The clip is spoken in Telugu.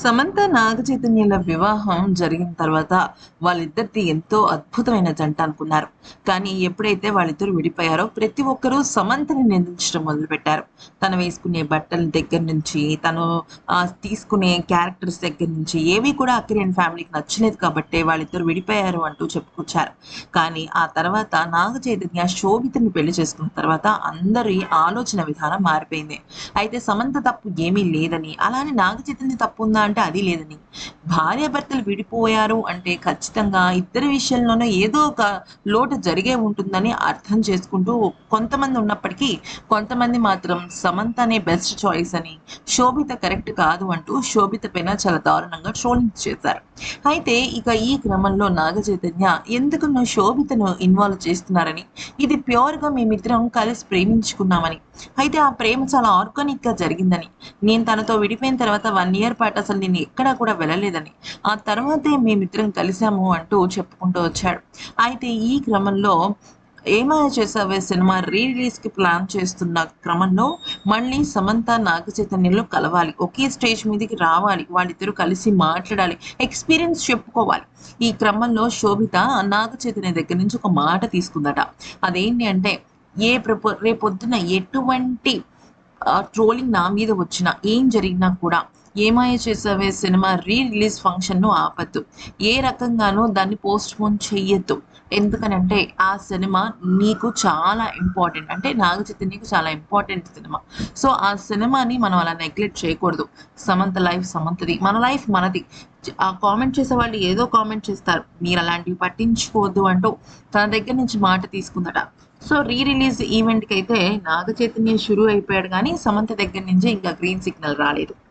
సమంత నాగచైతన్యుల వివాహం జరిగిన తర్వాత వాళ్ళిద్దరిది ఎంతో అద్భుతమైన జంట అనుకున్నారు. కానీ ఎప్పుడైతే వాళ్ళిద్దరు విడిపోయారో ప్రతి ఒక్కరూ సమంతని నిందించడం మొదలుపెట్టారు. తను వేసుకునే బట్టల దగ్గర నుంచి తను తీసుకునే క్యారెక్టర్స్ దగ్గర నుంచి ఏవి కూడా అక్కిరేని ఫ్యామిలీకి నచ్చలేదు కాబట్టి వాళ్ళిద్దరు విడిపోయారు అంటూ చెప్పుకొచ్చారు. కానీ ఆ తర్వాత నాగ చైతన్య శోభితని పెళ్ళి చేసుకున్న తర్వాత అందరి ఆలోచన విధానం మారిపోయింది. అయితే సమంత తప్పు ఏమీ లేదని అలానే నాగ చైతన్య తప్పు ఉందా అంటే అది లేదని భార్యాభర్తలు విడిపోయారు అంటే ఖచ్చితంగా ఇద్దరి విషయంలోనూ ఏదో ఒక లోటు జరిగే ఉంటుందని అర్థం చేసుకుంటూ కొంతమంది ఉన్నప్పటికీ కొంతమంది మాత్రం సమంత అనే బెస్ట్ చాయిస్ అని శోభిత కరెక్ట్ కాదు అంటూ శోభిత పైన చాలా దారుణంగా ట్రోలింగ్ చేశారు. అయితే ఇక ఈ క్రమంలో నాగ చైతన్య ఎందుకు నువ్వు శోభితను ఇన్వాల్వ్ చేస్తున్నారని ఇది ప్యూర్గా మేమిద్దరం కలిసి ప్రేమించుకున్నామని అయితే ఆ ప్రేమ చాలా ఆర్గానిక్గా జరిగిందని. నేను తనతో విడిపోయిన తర్వాత వన్ ఇయర్ పాటు అసలు నేను ఎక్కడా కూడా వెళ్ళలేదని. ఆ తర్వాతే మేమిద్దరం కలిశాము అంటూ చెప్పుకుంటూ వచ్చాడు. అయితే ఈ క్రమంలో ఏమాయ చేసావే సినిమా రీ రిలీజ్కి ప్లాన్ చేస్తున్న క్రమంలో మళ్ళీ సమంత నాగ చైతన్యంలో కలవాలి. ఒకే స్టేజ్ మీదకి రావాలి. వాళ్ళిద్దరూ కలిసి మాట్లాడాలి. ఎక్స్పీరియన్స్ చెప్పుకోవాలి. ఈ క్రమంలో శోభిత నాగ చైతన్య దగ్గర నుంచి ఒక మాట తీసుకుందట. అదేంటి అంటే ఏ ప్రపో రేపొద్దున ఎటువంటి ట్రోలింగ్ నా మీద వచ్చినా ఏం జరిగినా కూడా Ye Maaya Chesave cinema re release ఫంక్షన్ను ఆపద్దు. ఏ రకంగానూ దాన్ని పోస్ట్ పోన్ చెయ్యొద్దు. ఎందుకనంటే ఆ సినిమా నీకు చాలా ఇంపార్టెంట్. అంటే నాగ నీకు చాలా ఇంపార్టెంట్ సినిమా. సో ఆ సినిమాని మనం అలా నెగ్లెక్ట్ చేయకూడదు. సమంత లైఫ్ సమంతది. మన లైఫ్ మనది. ఆ కామెంట్ చేసే వాళ్ళు ఏదో కామెంట్ చేస్తారు. మీరు అలాంటివి పట్టించుకోవద్దు అంటూ తన దగ్గర నుంచి మాట తీసుకుందట. సో రీ రిలీజ్ ఈవెంట్కి అయితే నాగ చైతన్య షురూ అయిపోయాడు కానీ సమంత దగ్గర నుంచి ఇంకా గ్రీన్ సిగ్నల్ రాలేదు.